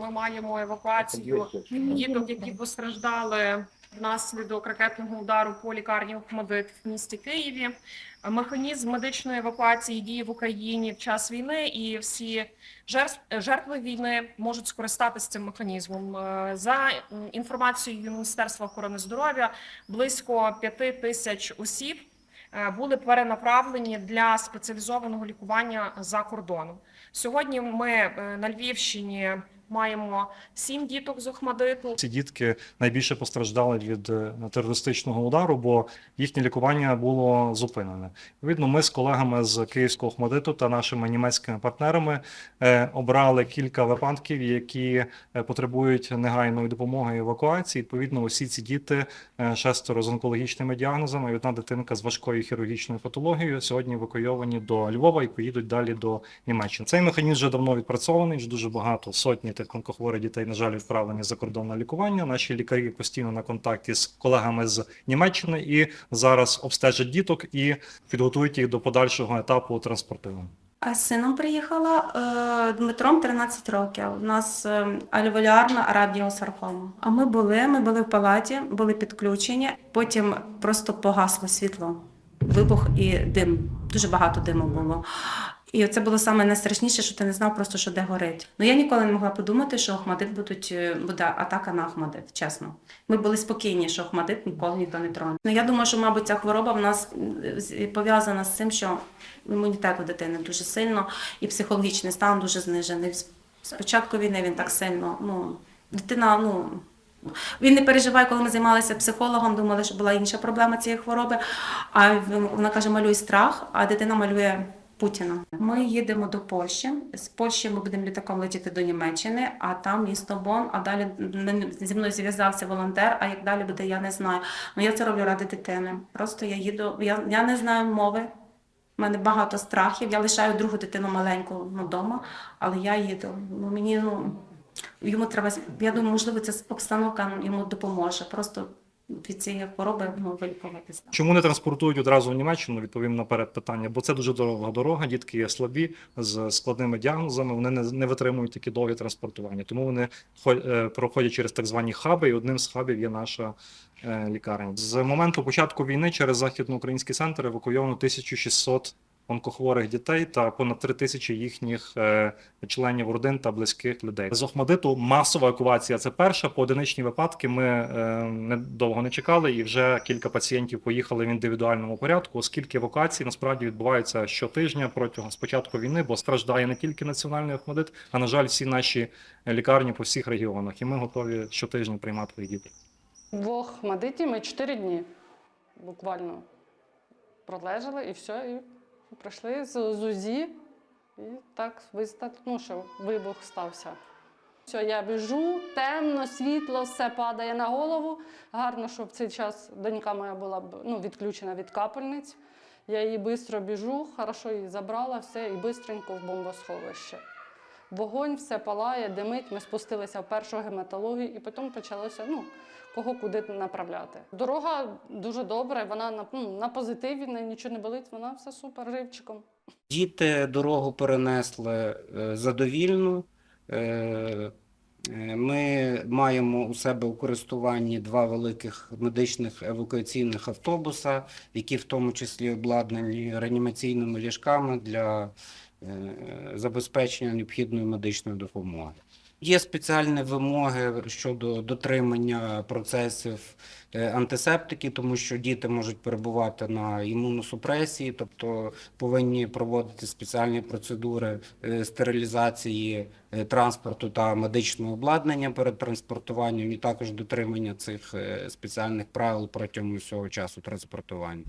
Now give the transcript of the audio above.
Ми маємо евакуацію діток, які постраждали внаслідок ракетного удару по лікарні Охмадит в місті Києві. Механізм медичної евакуації діє в Україні в час війни, і всі жертви війни можуть скористатися цим механізмом. Е, За інформацією Міністерства охорони здоров'я, близько п'яти тисяч осіб е, були перенаправлені для спеціалізованого лікування за кордоном. Сьогодні ми е, на Львівщині маємо сім діток з Охмадиту. Ці дітки найбільше постраждали від е, терористичного удару, бо їхнє лікування було зупинене. Відповідно, ми з колегами з Київського Охмадиту та нашими німецькими партнерами е, обрали кілька випадків, які е, потребують негайної допомоги і евакуації. Відповідно, усі ці діти шестеро з онкологічними діагнозами, одна дитинка з важкою хірургічною патологією сьогодні евакуйовані до Львова і поїдуть далі до Німеччини. Цей механізм вже давно відпрацьований. Вже дуже багато сотні тих онкохворих дітей, на жаль, відправлені за кордон на лікування. Наші лікарі постійно на контакті з колегами з Німеччини і зараз обстежать діток і підготують їх до подальшого етапу транспортування. А сином приїхала е, Дмитром 13 років. У нас е, альвеолярна радіосаркома. А ми були, ми були в палаті, були підключені. Потім просто погасло світло, вибух і дим. Дуже багато диму було. І це було саме найстрашніше, що ти не знав просто, що де горить. Ну я ніколи не могла подумати, що Охмадит будуть, е, буде атака на Охмадит, чесно. Ми були спокійні, що Охмадит ніколи ніхто не троне. Ну я думаю, що, мабуть, ця хвороба в нас пов'язана з цим, що імунітет у дитини дуже сильно і психологічний стан дуже знижений. З війни він так сильно. Ну, дитина, ну. Він не переживає, коли ми займалися психологом, думали, що була інша проблема цієї хвороби. А вона каже, малюй страх, а дитина малює Путіна. Ми їдемо до Польщі. З Польщі ми будемо літаком летіти до Німеччини, а там місто Бон. А далі зі мною зв'язався волонтер. А як далі буде, я не знаю. Ну я це роблю ради дитини. Просто я їду. Я, я не знаю мови. У мене багато страхів. Я лишаю другу дитину маленьку ну, вдома, але я їду. Ну мені ну йому треба. Я думаю, можливо, ця обстановка йому допоможе. Просто від цієї хвороби вилікуватися. Чому не транспортують одразу в Німеччину? Відповім наперед питання, бо це дуже дорога дорога. Дітки є слабі з складними діагнозами. Вони не, не витримують такі довгі транспортування. Тому вони е, проходять через так звані хаби, і одним з хабів є наша е, лікарня. З моменту початку війни через західноукраїнський центр евакуйовано 1600 онкохворих дітей та понад 3 тисячі їхніх е, членів родин та близьких людей. З Охмадиту масова евакуація. Це перша поодиничні випадки. Ми е, не не чекали, і вже кілька пацієнтів поїхали в індивідуальному порядку, оскільки евакуації насправді відбуваються щотижня протягом спочатку війни, бо страждає не тільки національний Охмадит, а на жаль, всі наші лікарні по всіх регіонах. І ми готові щотижня приймати їх дітей. В Охмадиті ми 4 дні буквально пролежали і все, і прийшли з, ЗУЗі і так ну, що вибух стався. Все, я біжу, темно, світло, все падає на голову. Гарно, що в цей час донька моя була ну, відключена від капельниць. Я її швидко біжу, хорошо її забрала, все, і швидко в бомбосховище. Вогонь, все палає, димить. Ми спустилися в першу гематологію, і потім почалося ну, кого куди направляти. Дорога дуже добра, вона на, ну, на позитиві, неї нічого не болить, вона все супер живчиком. Діти дорогу перенесли е, задовільно. Е, е, Ми маємо у себе у користуванні два великих медичних евакуаційних автобуса, які в тому числі обладнані реанімаційними ліжками для забезпечення необхідної медичної допомоги. Є спеціальні вимоги щодо дотримання процесів е, антисептики, тому що діти можуть перебувати на імуносупресії, тобто повинні проводити спеціальні процедури е, стерилізації е, транспорту та медичного обладнання перед транспортуванням, і також дотримання цих е, спеціальних правил протягом усього часу транспортування.